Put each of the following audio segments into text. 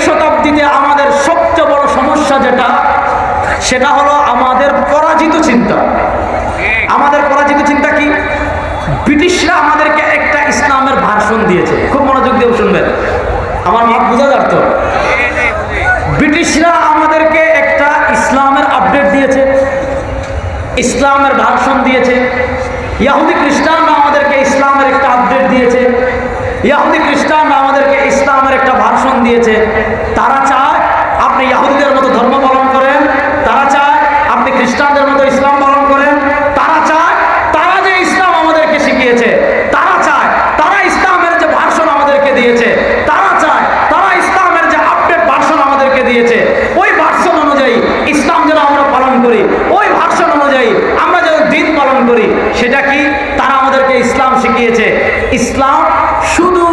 যে আমাদের সবচেয়ে বড় সমস্যা যেটা, সেটা হলো আমাদের পরাজিত চিন্তা। আমাদের পরাজিত চিন্তা কি? ব্রিটিশরা আমাদেরকে একটা ইসলামের ভাষণ দিয়েছে। খুব মনোযোগ দিয়ে শুনবেন। আমার মত বোঝা যাচ্ছে? ব্রিটিশরা আমাদেরকে একটা ইসলামের আপডেট দিয়েছে, ইসলামের ভাষণ দিয়েছে। ইয়াহুদি খ্রিস্টানরা আমাদেরকে ইসলামের একটা আপডেট দিয়েছে। ইয়াহুদি খ্রিস্টানরা আমাদেরকে ইসলামের একটা ভাষণ দিয়েছে। তারা চায় আপনি ইয়াহুদিদের মতো ধর্ম পালন করেন, তারা চায় আপনি খ্রিস্টানদের মতো ইসলাম পালন করেন, তারা চায় তারা যে ইসলাম আমাদেরকে শিখিয়েছে, তারা চায় তারা ইসলামের যে ভাষণ আমাদেরকে দিয়েছে, তারা চায় তারা ইসলামের যে আপডেট ভাষণ আমাদেরকে দিয়েছে। ওই ভাষণ অনুযায়ী ইসলাম যেন আমরা পালন করি, ওই ভাষণ অনুযায়ী আমরা যেন দিন পালন করি, সেটা কি? তারা আমাদেরকে ইসলাম শিখিয়েছে। ইসলাম শুধু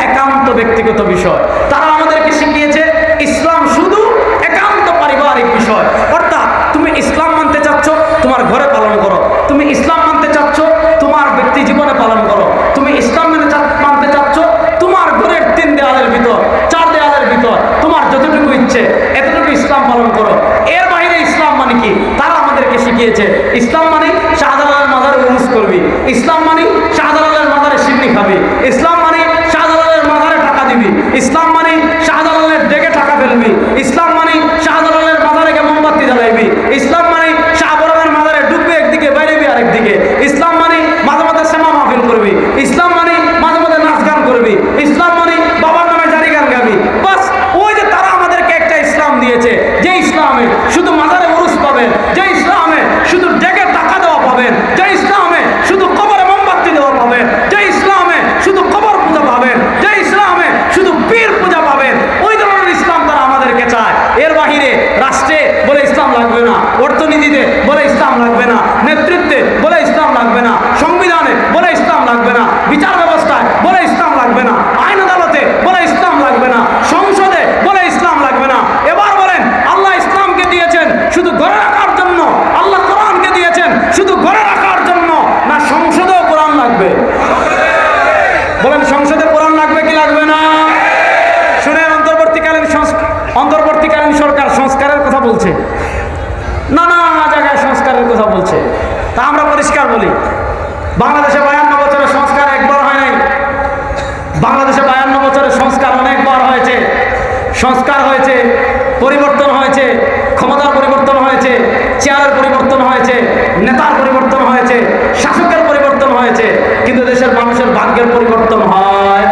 একান্ত ব্যক্তিগত বিষয়। তারা আমাদেরকে শিখিয়েছে ইসলাম শুধু একান্ত পারিবারিক বিষয় অর্থাৎ তুমি ইসলাম মানতে চাচ্ছ তোমার ঘরে পালন করো তুমি ইসলাম মানতে চাচ্ছ তোমার ব্যক্তি জীবনে পালন করো তুমি ইসলাম মেনে চা- মানতে চাচ্ছ তোমার ঘরের তিন দেওয়ালের ভিতর চার দেওয়ালের ভিতর তোমার যতটুকু ইচ্ছে এতটুকু ইসলাম পালন করো এর বাইরে ইসলাম মানে কি তারা আমাদেরকে শিখিয়েছে ইসলাম মানে শাহজালালের মাজারে উরুস করবি ইসলাম মানে শাহজালালের মাজারে সিন্নি খাবি ইসলাম মানে শাহজালালের মাজারে টাকা দিবি ইসলাম মানে শাহজালালের ডেকে টাকা ফেলবি ইসলাম মানে শাহজালালের মাজারে গিয়ে মোমবাতি জ্বালাইবি ইসলাম মানে শাহবরমের মাজারে ডুববি একদিকে বাইরেবি আরেকদিকে ইসলাম মানে মাঝে মাঝে শ্যামা মাহফিল করবি ইসলাম মানে মাঝে মাঝে নাচ গান করবি ইসলাম মানে বাবার নামে জারি গান গাবি বাস ওই যে তারা আমাদেরকে একটা ইসলাম দিয়েছে যে ইসলামে শুধু মাজারে উরুস পাবেন যে ইসলামে শুধু ডেকে টাকা দেওয়া পাবেন যে ইসলামে শুধু কবরে মোমবাতি দেওয়া পাবেন যে ইসলামে শুধু কবর পূজা পাবেন যে ইসলামে শুধু পীর পূজা পাবেন ওই ধরনের ইসলাম তারা আমাদেরকে চায় এর বাহিরে রাষ্ট্রে বলে ইসলাম লাগবে না অর্থনীতিতে বলে ইসলাম লাগবে না নেতৃত্বে বলে ইসলাম লাগবে না সংবিধানে বলে ইসলাম লাগবে না বিচার ব্যবস্থায় বলে ইসলাম লাগবে না আইন আদালতে বলে ইসলাম লাগবে না সংসদে বলে ইসলাম লাগবে না এবার বলেন আল্লাহ ইসলামকে দিয়েছেন শুধু ঘরে রাখার জন্য আল্লাহ কোরআনকে দিয়েছেন শুধু ঘরে রাখার জন্য না সংসদেও কোরআন লাগবে বলেন সংসদে কোরআন লাগবে কি লাগবে না শুনেন অন্তর্বর্তীকালীন সংস- অন্তর্বর্তীকালীন সরকার সংস্কারের কথা বলছে নানা জায়গায় সংস্কারের কথা বলছে তা আমরা পরিষ্কার বলি। বাংলাদেশে বায়ান্ন বছরের সংস্কার একবার হয় নাই। বাংলাদেশে বায়ান্ন বছরের সংস্কার অনেকবার হয়েছে। সংস্কার হয়েছে, পরিবর্তন হয়েছে, ক্ষমতার পরিবর্তন হয়েছে, চেয়ারের পরিবর্তন হয়েছে, নেতার পরিবর্তন হয়েছে, শাসকের পরিবর্তন হয়েছে। কিন্তু দেশের মানুষের ভাগ্যের পরিবর্তন হয়।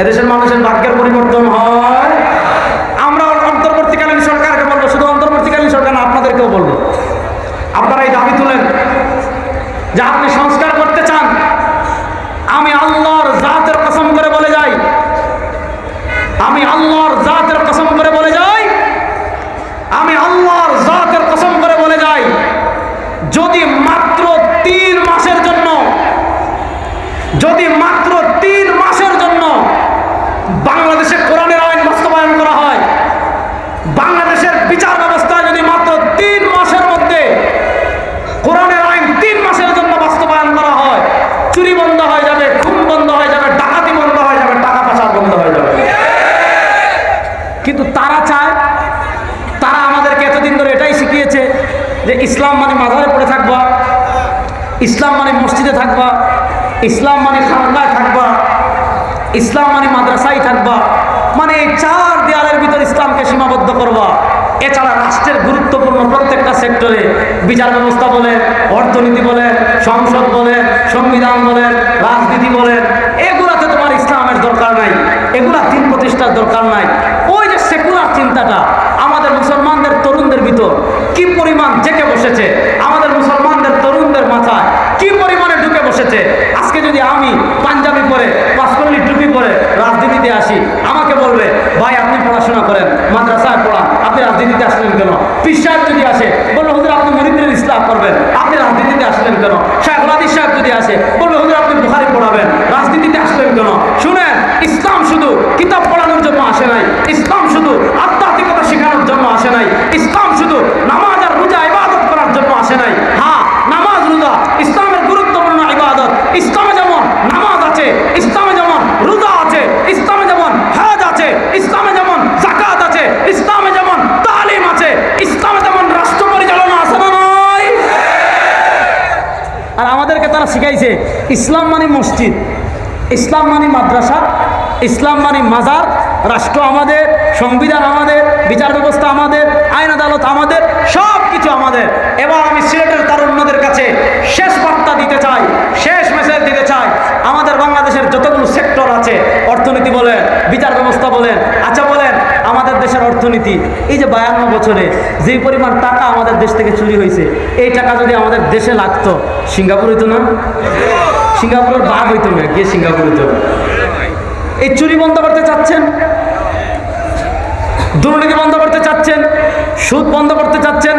এদেশের মানুষের ভাগ্যের পরিবর্তন হয় আমরা অন্তর্বর্তীকালীন সরকারকে বলব শুধু অন্তর্বর্তীকালীন সরকার না আপনাদেরকেও বলব আপনারা এই দাবি তুলেন যে আপনি সংস্কার করতে চান আমি আল্লাহর জাতের কসম করে বলে যাই আমি আল্লাহর জাতের কসম করে বলে যাই আমি আল্লাহর জাতের কসম করে বলে যাই যদি মাত্র তিন মাসের জন্য যদি মাত্র তিন মাসের জন্য বাংলাদেশে কোরআনের আইন বাস্তবায়ন করা হয় বাংলাদেশের বিচার ব্যবস্থা যদি মাত্র তিন মাসের মধ্যে কোরআনের আইন তিন মাসের জন্য বাস্তবায়ন করা হয় চুরি বন্ধ হয়ে যাবে খুন বন্ধ হয়ে যাবে ডাকাতি বন্ধ হয়ে যাবে টাকা পাচার বন্ধ হয়ে যাবে কিন্তু তারা চায় তারা আমাদেরকে এতদিন ধরে এটাই শিখিয়েছে যে ইসলাম মানে মাজারে পড়ে থাকবা, ইসলাম মানে মসজিদে থাকবা, ইসলাম মানে খানকায় থাকবা, ইসলাম মানে মাদ্রাসায় থাকবা মানে এই চার দেয়ালের ভিতর ইসলামকে সীমাবদ্ধ করবা। এছাড়া রাষ্ট্রের গুরুত্বপূর্ণ প্রত্যেকটা সেক্টরে বিচার ব্যবস্থা বলেন, অর্থনীতি বলেন, সংসদ বলেন, সংবিধান বলেন, রাজনীতি বলেন, এগুলাতে তোমার ইসলামের দরকার নাই, এগুলা দিন প্রতিষ্ঠার দরকার নাই। ওই যে সেকুলার চিন্তাটা ভিতর কি পরিমাণ জেকে বসেছে? আমাদের মুসলমানদের, তরুণদের মাথায় কি পরিমাণে ঢুকে বসেছে? আজকে যদি আমি পাঞ্জাবি পরে পাঁচকল্লি টুপি পরে রাজনীতিতে আসি, আমাকে বলবে, ভাই, আপনি পড়াশোনা করেন, মাদ্রাসায় পড়ান, আপনি রাজনীতিতে আসলেন কেন? পিসার যদি আসে বলল হুজুর আপনি মরিদের ইসলাম করবেন আপনি রাজনীতিতে আসলেন কেন শেখ হাদিস সাহেব যদি আসে বলল হুজুর আপনি বুখারি পড়াবেন রাজনীতিতে আসলেন কেন শুনেন ইসলাম শুধু কিতাব পড়ানোর জন্য আসে নাই ইসলাম শুধু আধ্যাত্মিকতা শেখানোর জন্য আসে নাই ইসলাম শুধু নামাজ আর রোজা ইবাদত করার জন্য আসে নাই হ্যাঁ নামাজ রোজা ইসলামের গুরুত্বপূর্ণ ইবাদত ইসলামে যেমন নামাজ আছে ইসলামে যেমন রোজা আছে ইসলামে যেমন হজ আছে ইসলামে যেমন জাকাত শিখাইছে, ইসলাম মানে মসজিদ, ইসলাম মানে মাদ্রাসা, ইসলাম মানে মাজার, রাষ্ট্র আমাদের, সংবিধান আমাদের, বিচার ব্যবস্থা আমাদের, আইন আদালত আমাদের সব কিছু আমাদের। এবার আমি সিলেটের তার অন্যদের কাছে শেষ বার্তা দিতে চাই শেষ মেসেজ দিতে চাই আমাদের বাংলাদেশের যতগুলো সেক্টর আছে, অর্থনীতি বলেন, বিচার ব্যবস্থা বলেন আচ্ছা বলেন, আমাদের দেশের অর্থনীতি, এই যে বায়ান্ন বছরে যেই পরিমাণ টাকা আমাদের দেশ থেকে চুরি হয়েছে, এই টাকা যদি আমাদের দেশে লাগতো, সিঙ্গাপুর হইতো না? সিঙ্গাপুরের বাঘ হইতো না, গিয়ে সিঙ্গাপুর হইতো এই চুরি বন্ধ করতে চাচ্ছেন? দুর্নীতি বন্ধ করতে চাচ্ছেন? সুদ বন্ধ করতে চাচ্ছেন?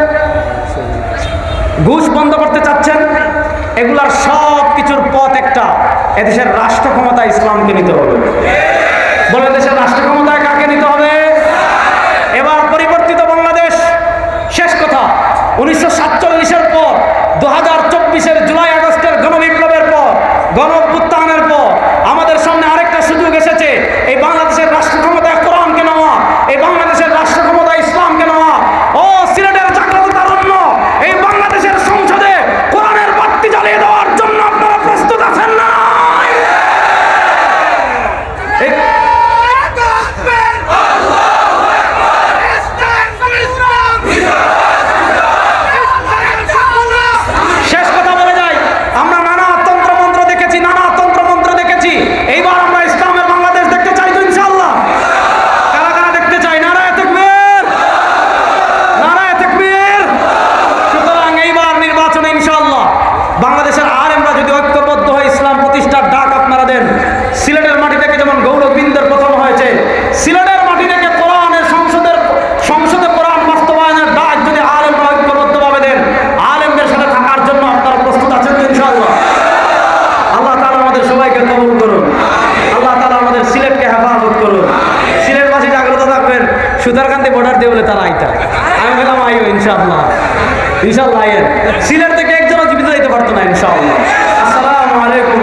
ঘুষ বন্ধ করতে চাচ্ছেন? এগুলার সব এদেশের রাষ্ট্র ক্ষমতা ইসলামকে নিতে হবে। বলে দেশের রাষ্ট্র ক্ষমতায় কাকে নিতে হবে? এবার পরিবর্তিত বাংলাদেশ। শেষ কথা, উনিশশো সাতচল্লিশের পর দু হাজার চব্বিশের জুলাই আগস্টের গণবিপ্লবের পর গণ অভ্যুত্থানের পর আমাদের সামনে আরেকটা সুযোগ এসেছে এই বাংলাদেশের রাষ্ট্র ক্ষমতায় কোরআনকে নেওয়া এই বাংলাদেশের রাষ্ট্র ক্ষমতা ইসলামকে নেওয়া ও সিলেটের জাগ্রত তারুণ্য এই বাংলাদেশের সংসদে কোরআনের বাতি জ্বালিয়ে দেওয়ার জন্য আপনারা প্রস্তুত আছেন না এই শেষ কথা বলে যাই আমরা নানা তন্ত্রমন্ত্র দেখেছি নানা তন্ত্রমন্ত্র দেখেছি এইবার আমরা ইসলামের বাংলাদেশ দেখতে চাই তো ইনশাআল্লাহ কারা কারা দেখতে চাই নারায় তকবীর নারায় তকবীর সুতরাং এইবার নির্বাচনে ইনশাআল্লাহ বাংলাদেশের আর আমরা যদি ঐক্যবদ্ধ হয়ে ইসলাম প্রতিষ্ঠার ডাক আপনারা দেন সিলেটের মাটি থেকে যেমন গৌরববিন্দের প্রথম হয়েছে সিলেটের মাটি থেকে কোরআনের সংসদের সংসদে কোরআন বাস্তবায়নের ডাক যদি আলেমরা ঐক্যবদ্ধভাবে দেন আলেমদের সাথে থাকার জন্য আপনারা প্রস্তুত আছেন তো ইনশাআল্লাহ আল্লাহ তালা আমাদের সবাইকে কবুল করুন আল্লাহ তালা আমাদের সিলেটকে হেফাজত করুন সিলেটবাসী জাগ্রত থাকবেন সুতারকান্তি বর্ডার দিয়ে বলে, তারা আইতা। আমি বললাম আইও ইনশাআল্লাহ। ইনশাআল্লাহ সিলেট থেকে একজনও জীবিত যেতে পারতো না, ইনশাআল্লাহ। আসসালামু আলাইকুম